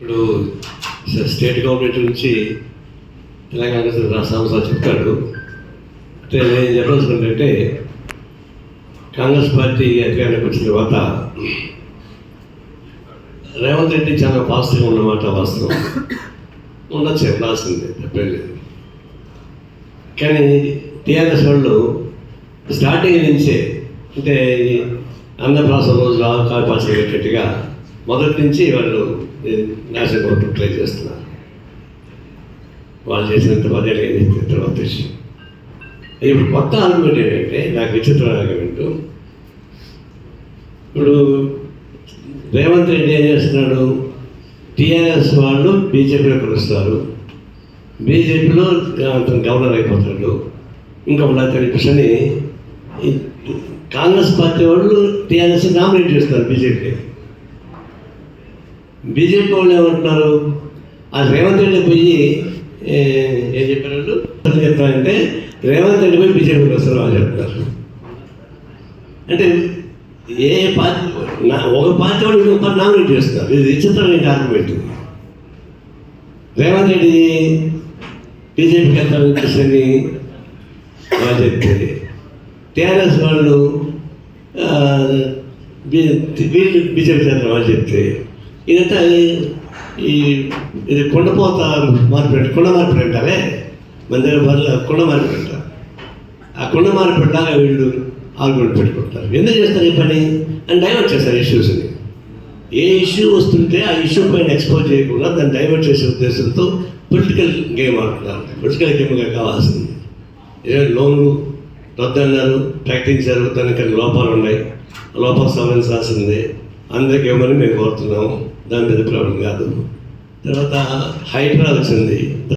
ఇప్పుడు state government నుంచి తెలంగాణ సంవత్సరాలు చెప్తాడు. అంటే నేను చెప్పాల్సిందంటే కాంగ్రెస్ పార్టీ అధికారంలోకి వచ్చిన తర్వాత రేవంత్ రెడ్డి చాలా పాజిటివ్గా ఉన్నమాట వాస్తవం. ఉండొచ్చు రాసింది తప్పేం లేదు. కానీ టీఆర్ఎస్ వాళ్ళు స్టార్టింగ్ నుంచే అంటే అన్నప్రాసం రోజు కాపాసి పెట్టేట్టుగా మొదటి నుంచి వాళ్ళు నాశనం గవర్నమెంట్ ట్రై చేస్తున్నారు. వాళ్ళు చేసినంత పదేళ్ళు ఏం తర్వాత విషయం ఇప్పుడు కొత్త ఆర్గ్యుమెంట్ ఏంటంటే నాకు విచిత్రంగా వింటూ ఇప్పుడు రేవంత్ రెడ్డి ఏం చేస్తున్నాడు? టీఆర్ఎస్ వాళ్ళు బీజేపీలో కలుస్తారు. బీజేపీలో అతను గవర్నర్ అయిపోతాడు. ఇంకొక అతని కృష్ణని కాంగ్రెస్ పార్టీ వాళ్ళు టీఆర్ఎస్ నామినేట్ చేస్తారు బీజేపీ బీజేపీ వాళ్ళు ఏమంటున్నారు? ఆ రేవంత్ రెడ్డి పోయి ఏం చెప్పారు వాళ్ళు? చెప్తారంటే రేవంత్ రెడ్డి పోయి బీజేపీకి వస్తారు అని చెప్తారు అంటే ఏ పార్టీ నా ఒక పార్టీ వాళ్ళు ఇంకొక పార్టీ నామినేట్ చేస్తారు. ఇది విచిత్రమైన ఆర్గ్యుమెంట్ రేవంత్ రెడ్డి బీజేపీకి వెళ్తారని కృష్ణని వాళ్ళు చెప్తే టీఆర్ఎస్ వాళ్ళు వీళ్ళు బీజేపీ చేస్తారు వాళ్ళు చెప్తే ఇదంతా ఈ ఇది కొండపోత మార్పిడి కొండ మార్పిడి అంటారే? మన దగ్గర బదులు కొండ మార్పిడి ఆ కొండ మార్పిడి వీళ్ళు ఆర్గ్యుమెంట్ పెట్టుకుంటారు. ఎందుకు చేస్తారు ఈ పని? అని డైవర్ట్ చేస్తారు ఇష్యూస్ని ఏ ఇష్యూ వస్తుంటే ఆ ఇష్యూ పైన ఎక్స్పోజ్ చేయకుండా దాన్ని డైవర్ట్ చేసే ఉద్దేశంతో పొలిటికల్ గేమ్ ఆడుతున్నారు. పొలిటికల్ గేమ్గా కావాల్సింది. ఏ లోన్లు రద్దన్నారు ప్రకటించారు దానికి లోపాలు ఉన్నాయి లోపాలు సవరించాల్సిందే. అందరికీ ఇవ్వమని మేము కోరుతున్నాము. దాని పెద్ద ప్రాబ్లం కాదు. తర్వాత హైడ్రా వచ్చింది